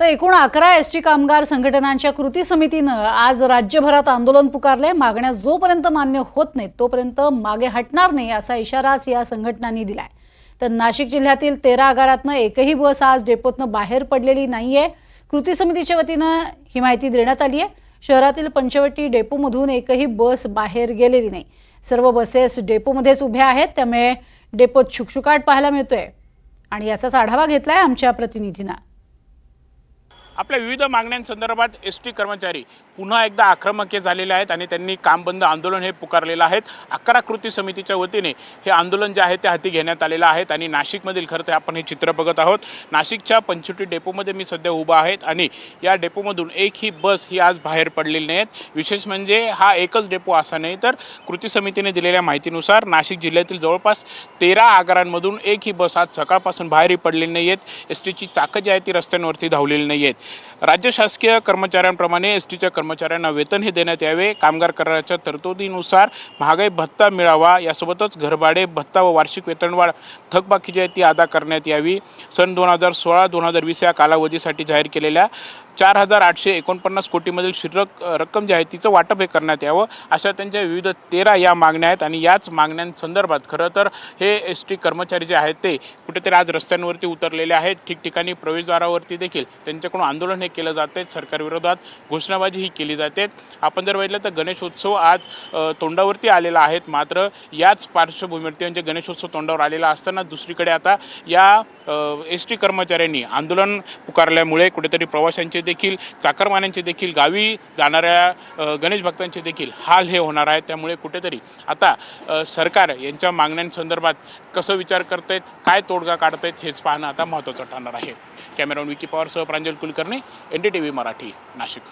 तर एकूण अकरा एस टी कामगार संघटनांच्या कृती समितीनं आज राज्यभरात आंदोलन पुकारलंय. मागण्या जोपर्यंत मान्य होत नाहीत तोपर्यंत मागे हटणार नाही असा इशाराच या संघटनांनी दिलाय. तर नाशिक जिल्ह्यातील तेरा आगारातनं एकही बस आज डेपोतनं बाहेर पडलेली नाहीये. कृती समितीच्या वतीनं ही माहिती देण्यात आली आहे शहरातील पंचवटी डेपोमधून एकही बस बाहेर गेलेली नाही. सर्व बसेस डेपोमध्येच उभ्या आहेत त्यामुळे डेपोत शुकशुकाट पाहायला मिळतोय. आणि याचाच आढावा घेतलाय आमच्या प्रतिनिधींना. आपल्या विविध मागण्यांसंदर्भात एस टी कर्मचारी पुन्हा एकदा आक्रमक झालेले आहेत आणि त्यांनी काम बंद आंदोलन हे पुकारलेलं आहे अकरा कृती समितीच्या वतीने हे आंदोलन जे आहे ते हाती घेण्यात आलेलं आहे आणि नाशिकमधील खरं तर आपण हे चित्र बघत आहोत. नाशिकच्या पंचवटी डेपोमध्ये मी सध्या उभा आहेत आणि या डेपोमधून एक ही बस ही आज बाहेर पडलेली नाही आहेत विशेष म्हणजे हा एकच डेपो असा नाही तर कृती समितीने दिलेल्या माहितीनुसार नाशिक जिल्ह्यातील जवळपास तेरा आगारांमधून एक ही बस आज सकाळपासून बाहेरही पडलेली नाही आहेत एस टीची चाकं जी आहे ती रस्त्यांवरती धावलेली नाही आहेत राज्य शासकीय कर्मचाऱ्यांप्रमाणे एस टीच्या कर्मचाऱ्यांना वेतन हे देण्यात यावे. कामगार कराराच्या तरतुदीनुसार महागाई भत्ता मिळावा. यासोबतच घरभाडे भत्ता व वार्षिक वेतनवाढ थकबाकी जी आहे ती अदा करण्यात यावी. सन दोन हजार सोळा दोन हजार वीस या कालावधीसाठी जाहीर केलेल्या चार हजार आठशे एकोणपन्नास कोटीमधील शिल्लक रक्कम जी आहे तिचं वाटप हे करण्यात यावं. अशा त्यांच्या विविध तेरा या मागण्या आहेत आणि याच मागण्यांसंदर्भात खरं तर हे एस टी कर्मचारी जे आहेत ते कुठेतरी आज रस्त्यांवरती उतरलेले आहेत. ठिकठिकाणी प्रवेशद्वारावरती देखील त्यांच्याकडून आंदोलन हे केलं जाते सरकारविरोधात घोषणाबाजी ही केली जाते. आपण जर बघितलं तर गणेशोत्सव आज तोंडावरती आलेला आहेत मात्र याच पार्श्वभूमीवरती म्हणजे गणेशोत्सव तोंडावर आलेला असताना दुसरीकडे आता या एस टी कर्मचाऱ्यांनी आंदोलन पुकारल्यामुळे कुठेतरी प्रवाशांचे देखील चाकरमान्यांचे देखील गावी जाणाऱ्या गणेश भक्तांचे देखील हाल हे होणार आहेत त्यामुळे कुठेतरी आता सरकार यांच्या मागण्यांसंदर्भात कसं विचार करतायत काय तोडगा काढतायत हेच पाहणं आता महत्त्वाचं ठरणार आहे. Cameraman Vicky पवारसह Pranjal Kulkarni N D T V Marathi Nashik.